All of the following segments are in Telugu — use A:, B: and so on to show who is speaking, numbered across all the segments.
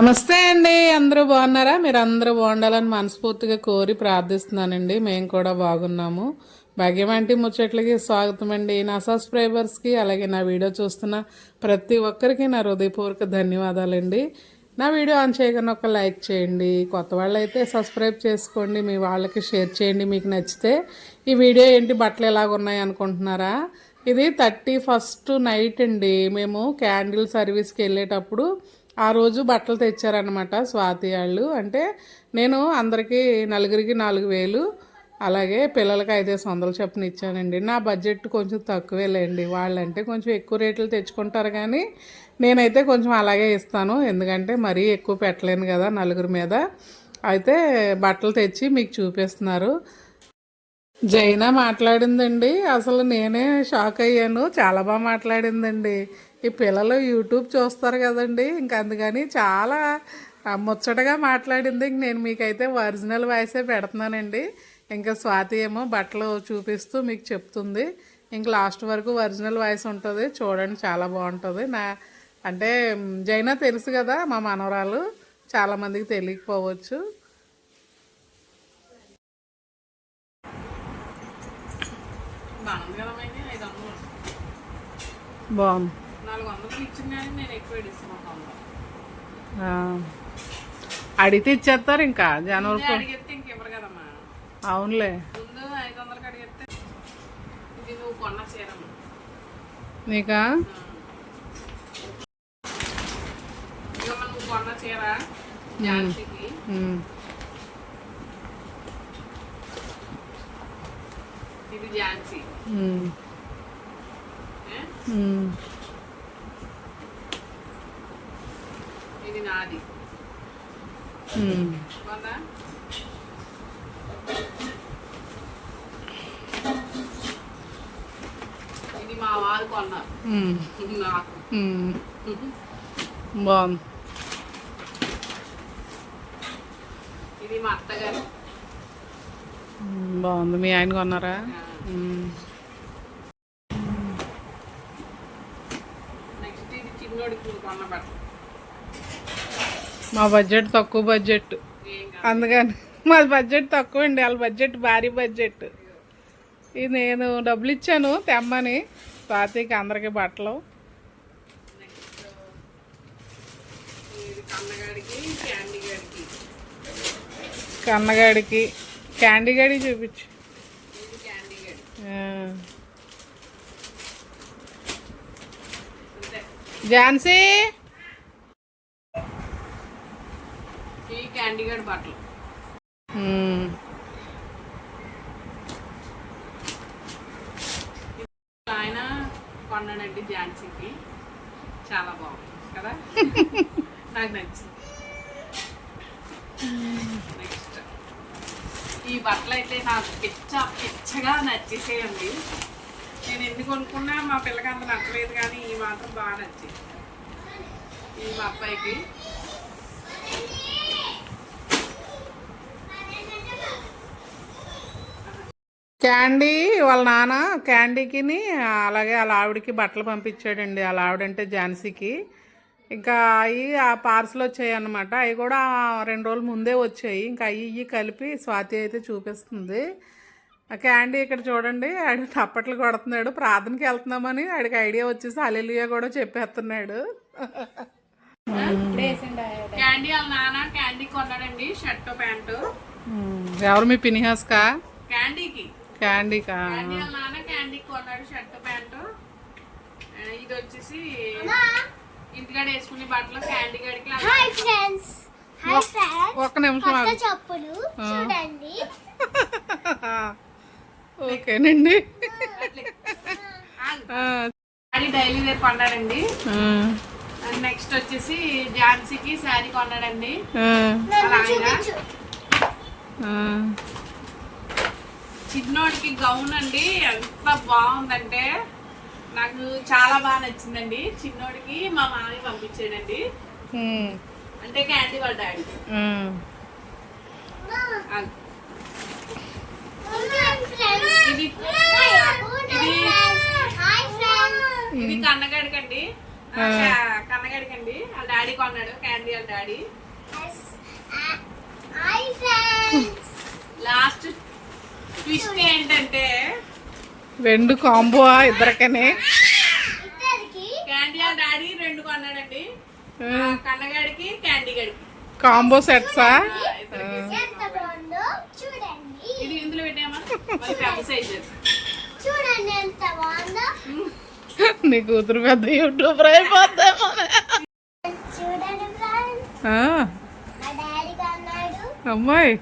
A: నమస్తే అండి అందరూ బాగున్నారా? మీరు అందరూ బాగుండాలని మనస్ఫూర్తిగా కోరి ప్రార్థిస్తున్నానండి. మేము కూడా బాగున్నాము. భాగ్యమంటి ముచ్చట్లకి స్వాగతం అండి. నా సబ్స్క్రైబర్స్కి అలాగే నా వీడియో చూస్తున్న ప్రతి ఒక్కరికి నా హృదయపూర్వక ధన్యవాదాలండి. నా వీడియో ఆన్ చేయగానే ఒక లైక్ చేయండి. కొత్త వాళ్ళు అయితే సబ్స్క్రైబ్ చేసుకోండి. మీ వాళ్ళకి షేర్ చేయండి మీకు నచ్చితే. ఈ వీడియో ఏంటి? బట్టలు ఎలాగ ఉన్నాయి అనుకుంటున్నారా? ఇది థర్టీ ఫస్ట్ నైట్ అండి. మేము క్యాండిల్ సర్వీస్కి వెళ్ళేటప్పుడు ఆ రోజు బట్టలు తెచ్చారనమాట స్వాతి వాళ్ళు. అంటే నేను అందరికీ నలుగురికి నాలుగు వేలు అలాగే పిల్లలకి ఐదేసి వందలు చొప్పున ఇచ్చానండి. నా బడ్జెట్ కొంచెం తక్కువేలేండి వాళ్ళంటే కొంచెం ఎక్కువ రేట్లు తెచ్చుకుంటారు కానీ నేనైతే కొంచెం అలాగే ఇస్తాను. ఎందుకంటే మరీ ఎక్కువ పెట్టలేను కదా నలుగురి మీద. అయితే బట్టలు తెచ్చి మీకు చూపిస్తున్నారు. జైనా మాట్లాడిందండి. అసలు నేనే షాక్ అయ్యాను. చాలా బాగా మాట్లాడిందండి. ఈ పిల్లలు యూట్యూబ్ చూస్తారు కదండి. ఇంక అందుకని చాలా ముచ్చటగా మాట్లాడింది. ఇంక నేను మీకైతే ఒరిజినల్ వాయిసే పెడుతున్నానండి. ఇంకా స్వాతి ఏమో బట్టలు చూపిస్తూ మీకు చెప్తుంది. ఇంక లాస్ట్ వరకు ఒరిజినల్ వాయిస్ ఉంటుంది. చూడండి చాలా బాగుంటుంది. నా అంటే జైనా తెలుసు కదా మా మనవరాలు. చాలామందికి తెలియకపోవచ్చు.
B: బాగుంది. నాలుగు వందలు ఇచ్చింది కానీ నేను ఎక్కువ.
A: అడిగితే ఇచ్చేస్తారు ఇంకా జనవరి
B: అడిగితే ఇంకెవరు కదమ్మా.
A: అవునులే.
B: ముందు ఐదు వందలకి అడిగితే ఇది నువ్వు కొన్న చీరమ్మ.
A: నీకా?
B: ఇదిగోమ్మ నువ్వు కొన్న చీర ఝాన్సీకి. ఇది ఝాన్సీ. ఇది నాది. ఇది మా వారు కొన్నారు.
A: ఉమ్.
B: నాకు.
A: బాగుంది.
B: ఇది మా అత్తగారు.
A: బాగుంది. మీ ఆయన కొన్నారా.
B: నెక్స్ట్ ఇది చిన్నోడికి కొన్న బట్టలు.
A: మా బడ్జెట్ తక్కువ బడ్జెట్ అందుకని మా బడ్జెట్ తక్కువ అండి వాళ్ళ బడ్జెట్ భారీ బడ్జెట్ ఇది నేను డబ్బులు ఇచ్చాను తెమ్మని. స్వాతికి అందరికి బట్టలు.
B: కన్నగాడికి క్యాండీ గాడికి
A: గడి చూపించు. ఝాన్సీ!
B: బట్టలు. ఆయన ఝాన్సీకి చాలా బాగుంది కదా? నాకు నచ్చింది. నెక్స్ట్ ఈ బట్టలు అయితే నాకు పిచ్చ పిచ్చగా నచ్చేసేయండి. నేను ఎందుకు కొనుక్కున్నా మా పిల్లకి అంత నచ్చలేదు కానీ ఈ మాత్రం బాగా నచ్చింది ఈ మా అబ్బాయికి
A: క్యాండీ వాళ్ళ నాన్న క్యాండీకిని అలాగే వాళ్ళ ఆవిడకి బట్టలు పంపించాడండి. వాళ్ళ ఆవిడంటే ఝాన్సీకి. ఇంకా అవి ఆ పార్సల్ వచ్చాయి అన్నమాట. అవి కూడా రెండు రోజుల ముందే వచ్చాయి. ఇంకా అవి ఇవి కలిపి స్వాతి అయితే చూపిస్తుంది. ఆ క్యాండీ ఇక్కడ చూడండి ఆడు టప్పట్లు కొడుతున్నాడు. ప్రార్థనకి వెళ్తున్నామని ఆడికి ఐడియా వచ్చేసి అలెలుయా కూడా చెప్పేస్తున్నాడు.
B: క్యాండీ వాళ్ళ నాన్న క్యాండీ కొన్నాడండి షర్ట్ ప్యాంటు.
A: ఎవరు మీ పినిహాస్కా?
B: క్యాండీకా. క్యాండీ నాన్న క్యాండీకి కొన్నాడు షర్ట్ ప్యాంటు ఇది వచ్చేసి ఇంటికాడ వేసుకునే బట్టలు క్యాండీ గడికి
C: హాయ్ ఫ్రెండ్స్ హాయ్ ఫ్రెండ్స్
A: ఒక్క నిమిషం.
C: చెప్పులు. చూడండి.
A: ఓకేనండి ఆ,
B: శారీ డైలీ వేర్ కొన్నాడండి. నెక్స్ట్ వచ్చేసి ఝాన్సీకి శారీ కొన్నాడండి. చిన్నోడికి గౌన్ అండి. ఎంత బాగుందంటే నాకు చాలా బాగా నచ్చిందండి. చిన్నోడికి మా మామయ్య పంపించాడండి. అంటే క్యాండీ వాళ్ళ డాడీ
C: ఇది
B: ఇది కన్నగాడికండి. కన్నగడికి అండి వాళ్ళ డాడీ కొన్నాడు. క్యాండీ వాళ్ళ daddy
C: hi friends
B: last twist ఏంటంటే?
A: రెండు కాంబో ఇద్దరికని.
C: ఇద్దరికి?
B: క్యాండీ డాడీ రెండు కొన్నాడండి. కన్నగాడికి క్యాండీ గడికి.
A: కాంబో సెట్సా
B: ఇది ఇందులో పెట్టామా
C: చూడండి ఎంత బాగుందో.
A: నీ కూతురు పెద్ద యూట్యూబర్ అయిపోద్దేమో. అమ్మాయి.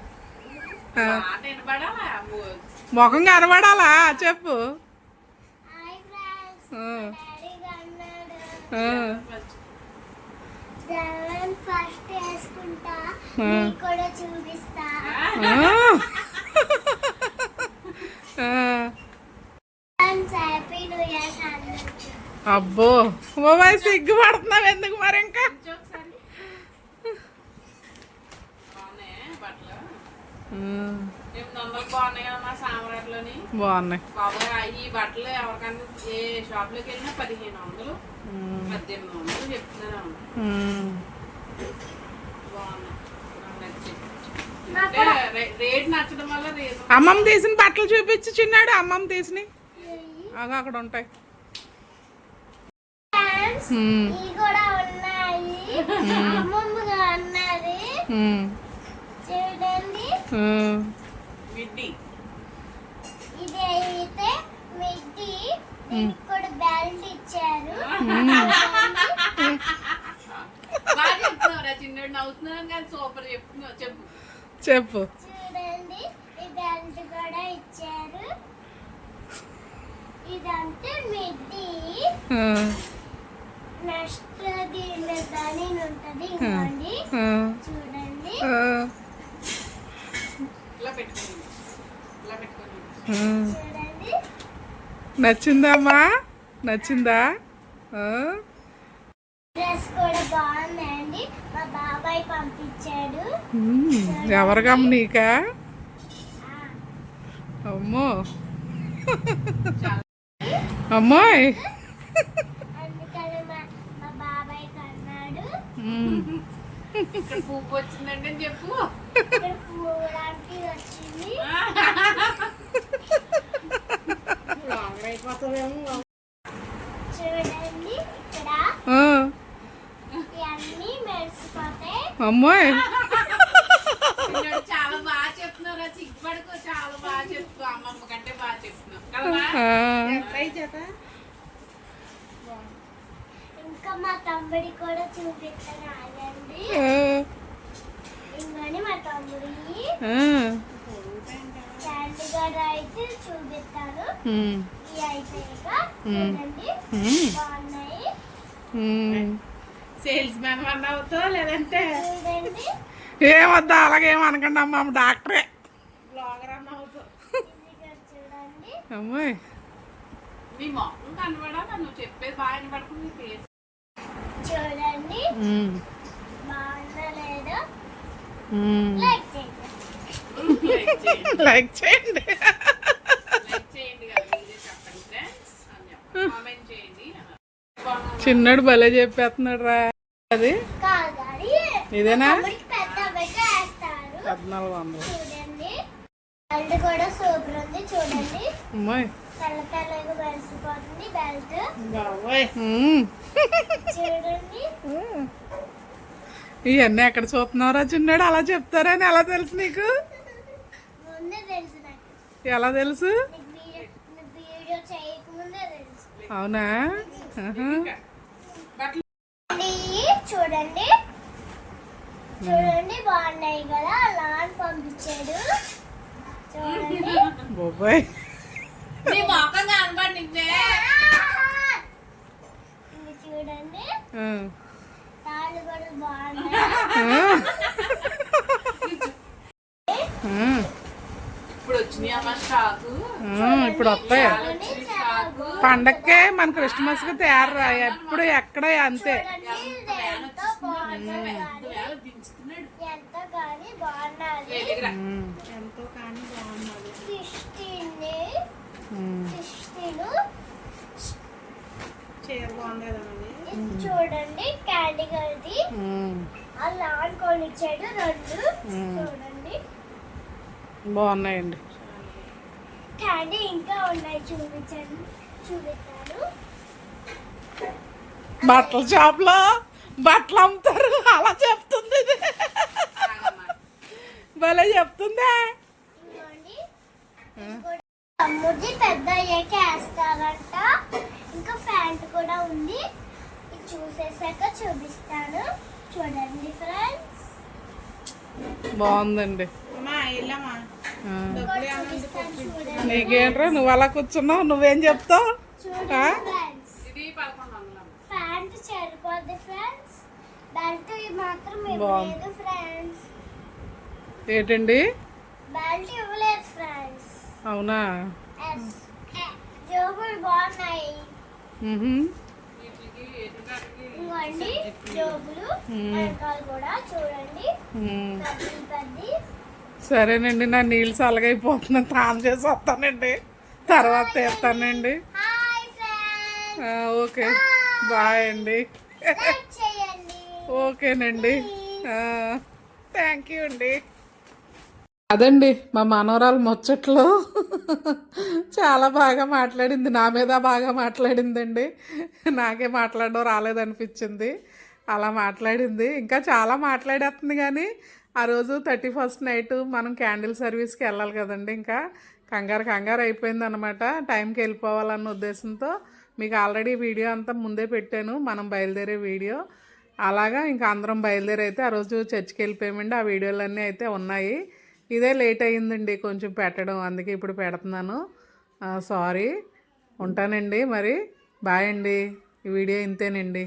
A: ముఖం కనబడాలా? చెప్పు. అబ్బో బాబాయ్ సిగ్గుపడుతున్నావు ఎందుకు మరి ఇంకా?
B: బట్టలు? వందలు బాగున్నాయి కదా మా సామరాట్లోని?
A: బాగున్నాయి.
B: బాబాయ్ ఈ బట్టలు ఎవరికన్నా ఏ షాప్లోకి వెళ్ళినా పదిహేను వందలు పద్దెనిమిది వందలు చెప్తున్నాను
A: అమ్మమ్మ తీసిన బట్టలు చూపించి చిన్నాడు అమ్మమ్మ తీసినవి అగో అక్కడ ఉంటాయి.
C: ఫ్రెండ్స్
A: ఉమ్,
C: ఇవి కూడా ఉన్నాయి అమ్మమ్మగా అన్నది
A: ఉమ్,
C: చూడండి
A: ఉమ్.
B: మిడ్డి
C: ఇది అయితే మిడ్డి కూడా బెల్ట్ ఇచ్చారు.
B: చెప్పు.
A: చెప్పు.
C: చూడండి ఈ బెల్ట్ కూడా ఇచ్చారు. మిడ్డి. నెక్స్ట్ దీని మీద దాని ఉంటుంది ఇంకోండి
A: ఆ,
C: చూడండి.
A: ఆ,
B: ఇలా పెట్టుకోండి ఇలా పెట్టుకోండి
A: ఆ.
C: చూడండి.
A: నచ్చిందమ్మా నచ్చిందా? ఆ?
C: డ్రెస్ కూడా బాగుందండి. మా బాబాయ్ పంపించాడు.
A: ఉమ్, ఎవరికమ్మ నీకా అమ్మో. అమ్మాయి.
C: అందుకని మా మా బాబాయ్ కన్నాడు.
A: ఉమ్,
B: ఇక్కడ పువ్వు వచ్చిందండి అని చెప్పు.
C: వచ్చింది. చూడండి ఇక్కడ
A: ఆ,
C: ఇవన్నీ మెరిసిపోతాయి
A: అమ్మాయి
B: చాలా బాగా చెప్తున్నారా సిగ్గుపడుకో చాలా బాగా చెప్తూ అమ్మమ్మ కంటే బాగా చెప్తున్నావు
C: ఇంకా మా తమ్ముడి కూడా చూపిస్తాను ఆగండి
A: ఆ,
C: ఇంకొని మా తమ్ముడి. అయితే చూపిస్తాను.
B: సేల్స్ మ్యాన్ వన్ అవుతావు లేదంటే?
C: చూడండి.
A: ఏమొద్దా? అలాగేం అనకండి అమ్మ అమ్మ డాక్టరే.
B: బ్లాగర్
C: కూడా చూడండి.
A: అమ్మాయి
B: నీ మొహం కనబడాలా నువ్వు చెప్పేది బాగా వినపడుతుంది నీ ఫేస్
C: చూడండి. బాగుందా లేదో. లైక్ చేయండి.
B: లైక్ చేయండి.
A: చిన్నడు భలే చెప్పేస్తున్నాడు రా. అది? ఇదేనా? పద్నాలుగు వందలు. ఇవన్నీ ఎక్కడ చూస్తున్నావురా చిన్నాడు? అలా చెప్తారని ఎలా తెలుసు నాకు? ఎలా తెలుసు? అవునా?
C: చూడండి. చూడండి బాగున్నాయి కదా. లాన్ పంపించాడు. చూడండి.
A: బాబాయ్
B: నీ మొఖం కనబడి నిన్నే.
C: ఇది చూడండి. తాళ్ళు కూడా బాగున్నాయి.
B: ఇప్పుడు
A: వస్తాయి. పండక్కే మన క్రిస్మస్కి తయారు ఎప్పుడు ఎక్కడ అంతే.
C: చూడండి క్యాండీ
A: మ్మ్.
C: ఆ లాన్ కొనిచ్చాడు రెండు చూడండి.
A: బాగున్నాయండి.
C: క్యాండీ ఇంకా ఉన్నాయి చూపించండి. చూపిస్తాను
A: బట్టల షాప్లో బట్టలు అమ్ముతారు. అలా చెప్తుంది. భలే చెప్తుందే.
C: తమ్ముడి పెద్ద అయ్యాక వేస్తారంట. ఇంకా ప్యాంట్ కూడా ఉంది. ఇది చూసేసాక చూపిస్తాను. చూడండి ఫ్రెండ్స్
A: బాగుందండి.
C: చూపిస్తాను చూడండి
A: నీకేంట్రా? నువ్వు అలా కూర్చున్నావు. నువ్వేం చెప్తావు? ఏంటండి? అవునా?
C: జోబులు కూడా చూడండి.
A: సరేనండి నా నీళ్ళు చల్లగైపోతున్నాను తాను చేసి వస్తానండి. తర్వాత తీస్తానండి. ఓకే. బాయ్ అండి. ఓకేనండి. థ్యాంక్ యూ అండి. అదండి మా మనవరాలు ముచ్చట్లు చాలా బాగా మాట్లాడింది. నా మీద బాగా మాట్లాడిందండి. నాకే మాట్లాడడం రాలేదనిపించింది. అలా మాట్లాడింది. ఇంకా చాలా మాట్లాడేస్తుంది కానీ ఆ రోజు థర్టీ ఫస్ట్ నైట్ మనం క్యాండిల్ సర్వీస్కి వెళ్ళాలి కదండి ఇంకా. కంగారు కంగారు అయిపోయింది అనమాట టైంకి వెళ్ళిపోవాలన్న ఉద్దేశంతో మీకు ఆల్రెడీ వీడియో అంతా ముందే పెట్టాను మనం బయలుదేరే వీడియో. అలాగా ఇంకా అందరం బయలుదేరి అయితే ఆ రోజు చర్చికి వెళ్ళిపోయామండి. ఆ వీడియోలన్నీ అయితే ఉన్నాయి. ఇదే లేట్ అయ్యిందండి కొంచెం పెట్టడం అందుకే ఇప్పుడు పెడుతున్నాను. సారీ. ఉంటానండి మరి. బాయ్ అండి. ఈ వీడియో ఇంతేనండి.